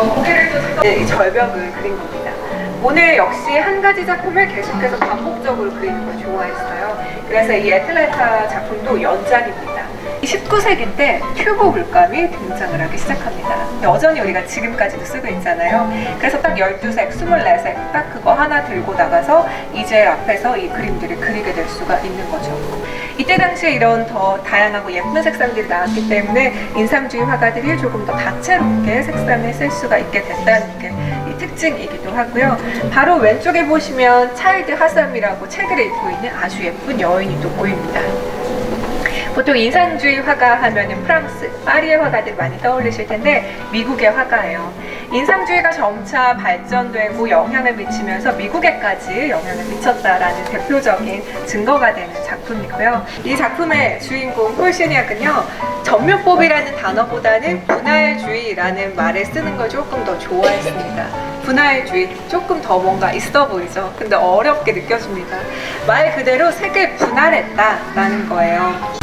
어, 고개를 또 네, 이 절벽을 그린 겁니다. 오늘 역시 한 가지 작품을 계속해서 반복적으로 그리는 걸 좋아했어요. 그래서 이 애틀랜타 작품도 연작입니다. 19세기 때 튜브 물감이 등장을 하기 시작합니다. 여전히 우리가 지금까지도 쓰고 있잖아요. 그래서 딱 12색, 24색 딱 그거 하나 들고 나가서 이제 앞에서 이 그림들을 그리게 될 수가 있는 거죠. 이때 당시에 이런 더 다양하고 예쁜 색상들이 나왔기 때문에 인상주의 화가들이 조금 더 다채롭게 색상을 쓸 수가 있게 됐다는 게이 특징이기도 하고요. 바로 왼쪽에 보시면 차일드 하삼이라고 책을 읽고 있는 아주 예쁜 여인이 또 보입니다. 보통 인상주의 화가 하면은 프랑스, 파리의 화가들 많이 떠올리실 텐데 미국의 화가예요. 인상주의가 점차 발전되고 영향을 미치면서 미국에까지 영향을 미쳤다라는 대표적인 증거가 되는 작품이고요. 이 작품의 주인공 폴시니악은요, 전면법이라는 단어보다는 분할주의라는 말을 쓰는 걸 조금 더 좋아했습니다. 분할주의 조금 더 뭔가 있어 보이죠? 근데 어렵게 느껴집니다. 말 그대로 색을 분할했다라는 거예요.